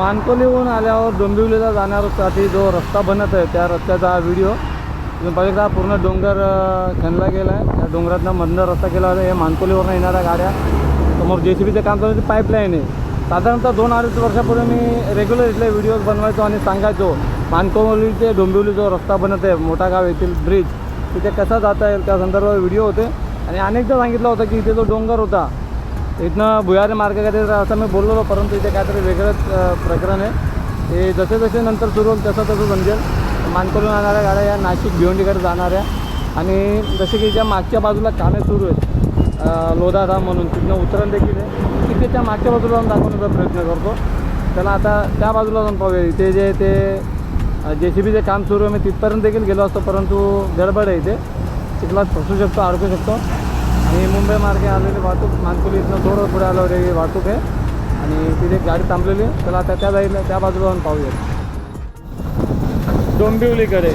मानकोलीहून आल्यावर डोंबिवलीला जाण्यासाठी जो रस्ता बनत आहे त्या रस्त्याचा हा व्हिडिओ तुम्ही बघितला पूर्ण डोंगर खणला गेला आहे. त्या डोंगरातनं मधनं रस्ता केला होता. हे मानकोलीवरनं येणाऱ्या गाड्या समोर जे सी बीचं काम चालू पाईपलाईन आहे. साधारणतः दोन अडीच वर्षापूर्वी मी रेग्युलर इथले व्हिडिओज बनवायचो आणि सांगायचो मानकोली ते डोंबिवली जो रस्ता बनत आहे मोठा गाव येथील ब्रिज तिथे कसा जाता येईल त्या संदर्भात व्हिडिओ होते. आणि अनेकदा सांगितलं होतं की इथे जो डोंगर होता इथनं भुयारी मार्ग काहीतरी असं मी बोललो परंतु इथे काहीतरी वेगळंच प्रकरण आहे हे। जसे जसे नंतर सुरू होईल तसं तसं समजेल मानकोलीहून जाणाऱ्या गाड्या या नाशिक भिवंडीकडे जाणाऱ्या आणि जसे की ज्या मागच्या बाजूला कामे सुरू आहेत लोधाधाम म्हणून तिथनं उतरण देखील आहे. तिथे त्या मागच्या बाजूला जाऊन दाखवण्याचा प्रयत्न करतो. त्याला आता त्या बाजूला जाऊन पाहूया. इथे जे ते जे सी बीचे काम सुरू आहे मी तिथपर्यंत देखील गेलो असतो परंतु गडबड आहे इथे. तिथलाच फसू शकतो अडकू शकतो. आणि मुंबई मार्गे आलेली वाहतूक मानकुली इथनं थोडं पुढे आलेली वाहतूक आहे. आणि तिथे एक गाडी थांबलेली आहे. आता त्या जाईल त्या बाजूला जाऊन पाहूया. डोंबिवलीकडे.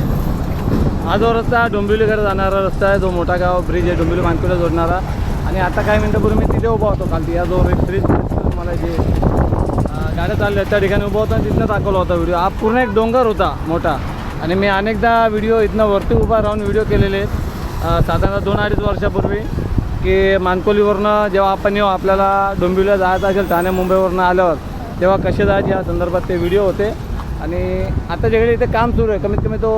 हा जो रस्ता आहे, डोंबिवलीकडे जाणारा रस्ता आहे. जो मोठा गाव ब्रिज आहे डोंबिवली मानकुला जोडणारा. आणि आता काही मिनटापूर्वी मी तिथे उभा होतो खालती. या जो ब्रिज मला जे गाड्या चालल्या त्या ठिकाणी उभा होता आणि तिथनं दाखवला होता व्हिडिओ हा पूर्ण एक डोंगर होता मोठा. आणि मी अनेकदा व्हिडिओ इथनं वरती उभा राहून व्हिडिओ केलेले साधारणतः दोन अडीच वर्षापूर्वी. की मानकोलीवरनं जेव्हा आपण येऊ आपल्याला डोंबिवलीला जायचं असेल ठाणे मुंबईवरनं आल्यावर तेव्हा कसे जायचे या संदर्भात ते व्हिडिओ होते. आणि आता जेकडे इथे काम सुरू आहे कमीत कमी तो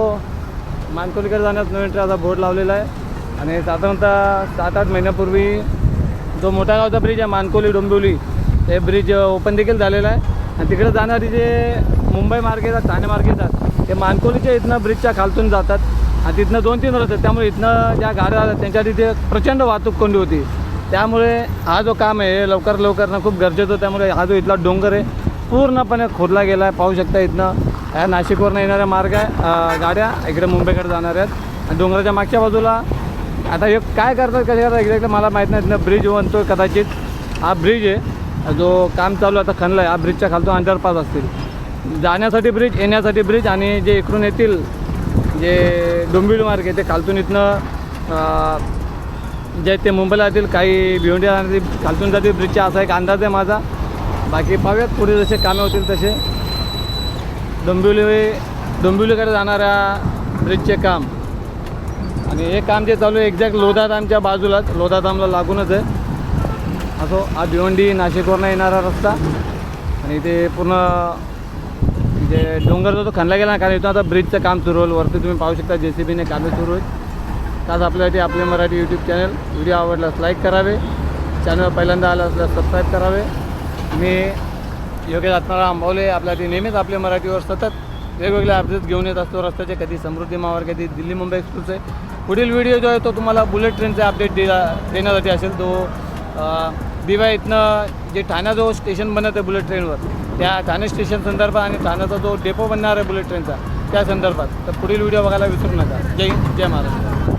मानकोलीकडे जाण्यास नवीन ट्रेनचा बोर्ड लावलेला आहे. आणि साधारणतः सात आठ महिन्यापूर्वी जो मोठा गावचा ब्रिज आहे मानकोली डोंबिवली ते ब्रिज ओपन देखील झालेला आहे. आणि तिकडे जाणारी जे मुंबई मार्गे येतात ठाणे मार्गे येतात ते मानकोलीच्या इथनं ब्रिजच्या खालतून जातात. आणि तिथनं दोन तीन रस्ते त्यामुळे इथनं ज्या गाड्या आल्या त्यांच्या तिथे प्रचंड वाहतूक कोंडी होती. त्यामुळे हा जो काम आहे लवकर लवकर ना खूप गरजेचं त्यामुळे हा जो इथला डोंगर आहे पूर्णपणे खोदला गेला आहे. पाहू शकता इथनं ह्या नाशिकवरनं येणाऱ्या मार्ग आहे गाड्या इकडे मुंबईकडे जाणाऱ्या आहेत. आणि डोंगराच्या मागच्या बाजूला आता हे काय करतात कसे करतात एक्झॅक्टली मला माहीत नाही. इथनं ब्रिज बनतो कदाचित. हा ब्रिज आहे जो काम चालू आहे आता खणला आहे हा ब्रिजच्या खालतो अंडरपास असतील. जाण्यासाठी ब्रिज येण्यासाठी ब्रिज आणि जे इकडून येतील जे डोंबिवली मार्ग आहे ते खालतून इथनं जे ते मुंबईला जातील काही भिवंडी जाणारी खालतून जातील ब्रिजचा असा एक अंदाज आहे माझा. बाकी पाहूयात पुढे जसे कामे होतील तसे. डोंबिवली डोंबिवलीकडे जाणाऱ्या ब्रिजचे काम. आणि हे काम जे चालू आहे एक्झॅक्ट लोधाधामच्या बाजूलाच लोधादामला लागूनच आहे. असो हा भिवंडी नाशिकवरनं येणारा रस्ता. आणि ते पूर्ण जे डोंगर जो तो खणला गेला ना कारण इथून आता ब्रिजचं काम सुरू होईल. वरती तुम्ही पाहू शकता जे सी बीने कामे सुरू आहेत. आज आपल्यासाठी आपले मराठी यूट्यूब चॅनल व्हिडिओ आवडल्यास लाईक करावे. चॅनल पहिल्यांदा आलं असल्यास सबस्क्राईब करावे. मी योगेश आत्माराम आंबवले. आपल्यासाठी नेहमीच आपल्या मराठीवर सतत वेगवेगळे अपडेट्स घेऊन येत असतो. रस्त्याचे कधी समृद्धी महामार्ग कधी दिल्ली मुंबई एक्सप्रेस आहे पुढील व्हिडिओ जो आहे तो तुम्हाला बुलेट ट्रेनचा अपडेट दिला देण्यासाठी असेल. तो दिवा इथनं जे ठाण्याजवळ जो स्टेशन बनत आहे बुलेट ट्रेनवर त्या ठाणे स्टेशन संदर्भात आणि ठाण्याचा जो डेपो बनणार आहे बुलेट ट्रेनचा त्या संदर्भात. तर पुढील व्हिडिओ बघायला विसरू नका. जय हिंद जय महाराष्ट्र.